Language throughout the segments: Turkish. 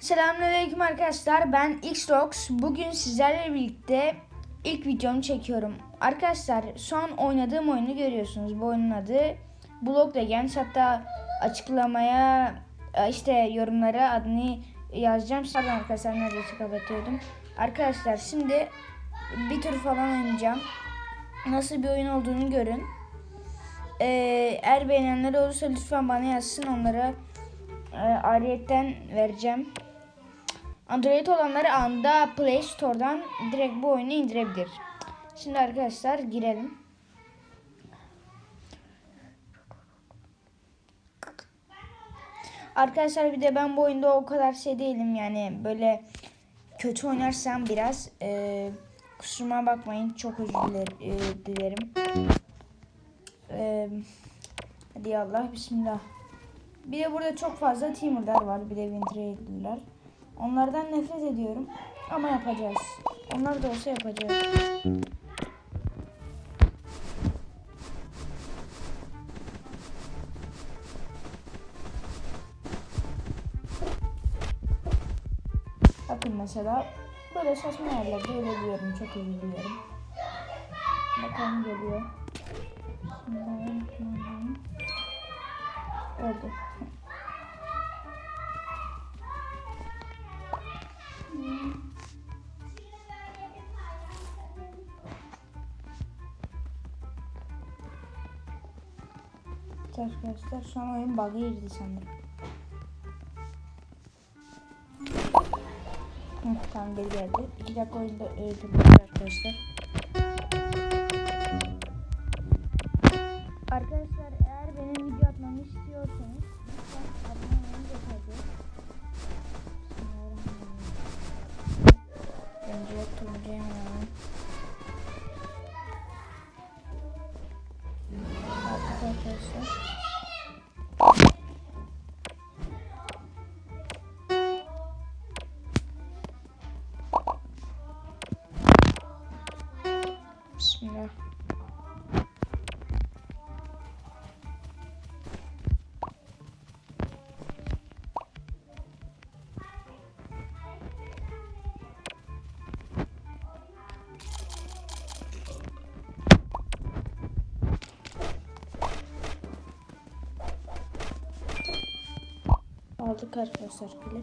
Selamünaleyküm arkadaşlar. Ben Xrox. Bugün sizlerle birlikte ilk videomu çekiyorum. Arkadaşlar son oynadığım oyunu görüyorsunuz. Bu oyunun adı Blog Legends. Hatta açıklamaya e, işte yorumlara adını yazacağım. Pardon arkadaşlar neredeyse kapatıyordum. Arkadaşlar şimdi bir tur falan oynayacağım. Nasıl bir oyun olduğunu görün. Ee, eğer beğenenler olursa lütfen bana yazsın onlara e, ayrıyetten vereceğim. Android olanları anda Play Store'dan direkt bu oyunu indirebilir. Şimdi arkadaşlar girelim. Arkadaşlar bir de ben bu oyunda o kadar şey değilim yani böyle kötü oynarsam biraz e, kusuruma bakmayın çok özür e, dilerim. E, hadi Allah bismillah. Bir de burada çok fazla teamer'lar var. Bir de Wintrail'ler. Onlardan nefret ediyorum. Ama yapacağız. Onlar da olsa yapacağız. Bakın mesela böyle saçma yerlerde ölebiliyorum. Çok özür diliyorum. Bakalım geliyor. Bismillahirrahmanirrahim. Öldü. Arkadaşlar şu an oyun bug'a girdi sanırım. Hı, tamam geri geldi. 2 dakika oyunda arkadaşlar. Arkadaşlar Bismillah. Aldık arkadaşlar bile.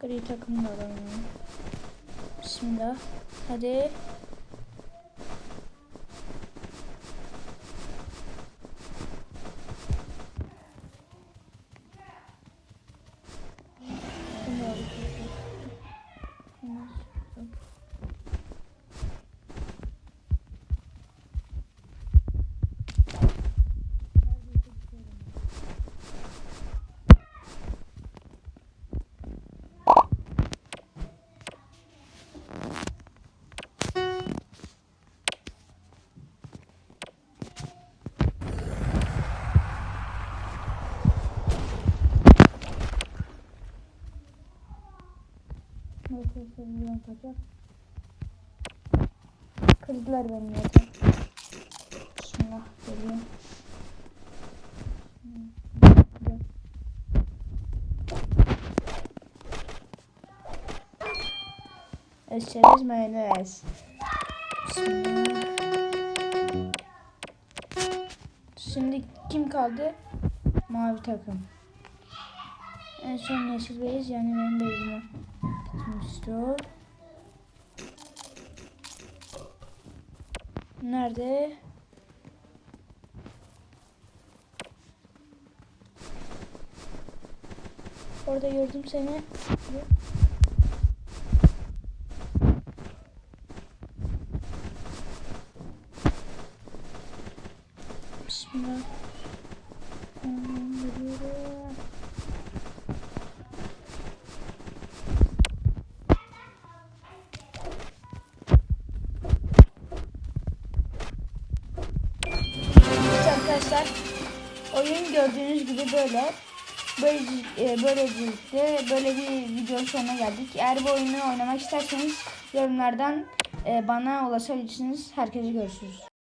Gri takım da alalım. Bismillah. Hadi. Bunu da aldık. Neyse seviyorum kaçak. Kırdılar beni zaten. Bismillah geliyor. Gel. Eşeriz mayonez. Şimdi kim kaldı? Mavi takım. En son yeşil beyaz yani benim beyazıma gitmişti o. Nerede? Orada gördüm seni. Bismillah. Hmm, oyun gördüğünüz gibi böyle böyle e, böylelikle böyle bir video sonuna geldik. Eğer bu oyunu oynamak isterseniz yorumlardan e, bana ulaşabilirsiniz. Herkese görüşürüz.